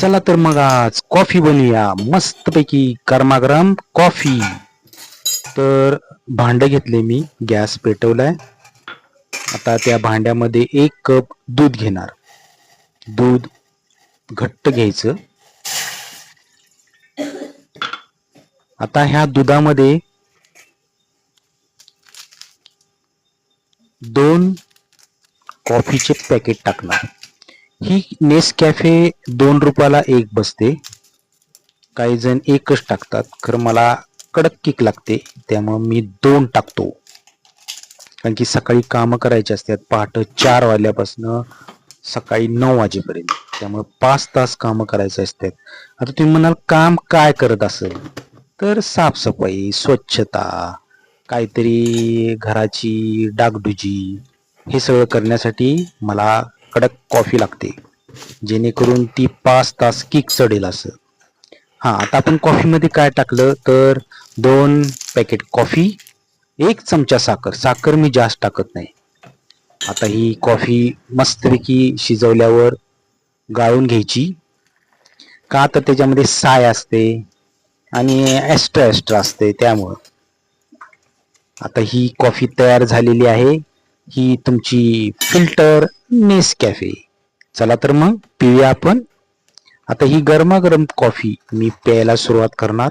चला तर मग आज कॉफी बनवूया मस्तपैकी गरमागरम कॉफी. तर भांड घेतले मी गॅस पेटवलाय. आता त्या भांड्यामध्ये एक कप दूध घेणार. दूध घट्ट घ्यायचं. आता ह्या दुधामध्ये दोन कॉफीचे पॅकेट टाकणार. ही नेस कॅफे दोन रुपयाला एक बसते. काही जण एकच टाकतात. खरं मला कडक किक लागते. त्यामुळं मी दोन टाकतो. कारण की सकाळी कामं करायची असतात. पहाटे चार वाजल्यापासनं सकाळी नऊ वाजेपर्यंत. त्यामुळे पाच तास कामं करायचे असतात. आता तुम्ही म्हणाल काम काय करत असेल? तर साफसफाई स्वच्छता काहीतरी घराची डागडुजी हे सगळं करण्यासाठी मला कडक कॉफी लागते. जेणेकरून ती पाच तास किक चढेल असं. हा आता आपण कॉफीमध्ये काय टाकलं तर दोन पॅकेट कॉफी एक चमचा साखर. साखर मी जास्त टाकत नाही. आता ही कॉफी मस्तपैकी शिजवल्यावर गाळून घ्यायची. का तर त्याच्यामध्ये साय असते आणि एस्ट्रा एस्ट्रा असते त्यामुळं. आता ही कॉफी तयार झालेली आहे. ही तुमची फिल्टर नेस कॅफे चला तर मग पिऊया आपण. आता ही गरमागरम कॉफी मी प्यायला सुरुवात करणार.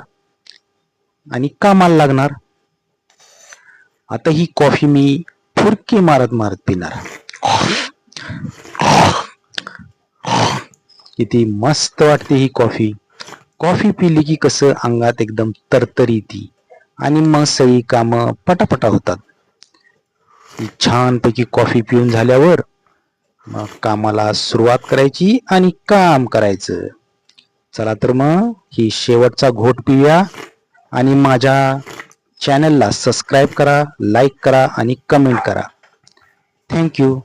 आणि कामाला लागणार. आता ही कॉफी मी फुरकी मारत मारत पिणार. किती मस्त वाटते ही कॉफी. कॉफी पिली की कसं अंगात एकदम तरतरी ती. आणि मग सगळी कामं पटापटा होतात. छानपैकी कॉफी पिऊन झाल्यावर मग कामाला सुरुवात करायची आणि काम करायचं. चला तर मग ही शेवटचा घोट पिऊया आणि माझ्या चॅनलला सबस्क्राईब करा लाईक करा आणि कमेंट करा. थँक्यू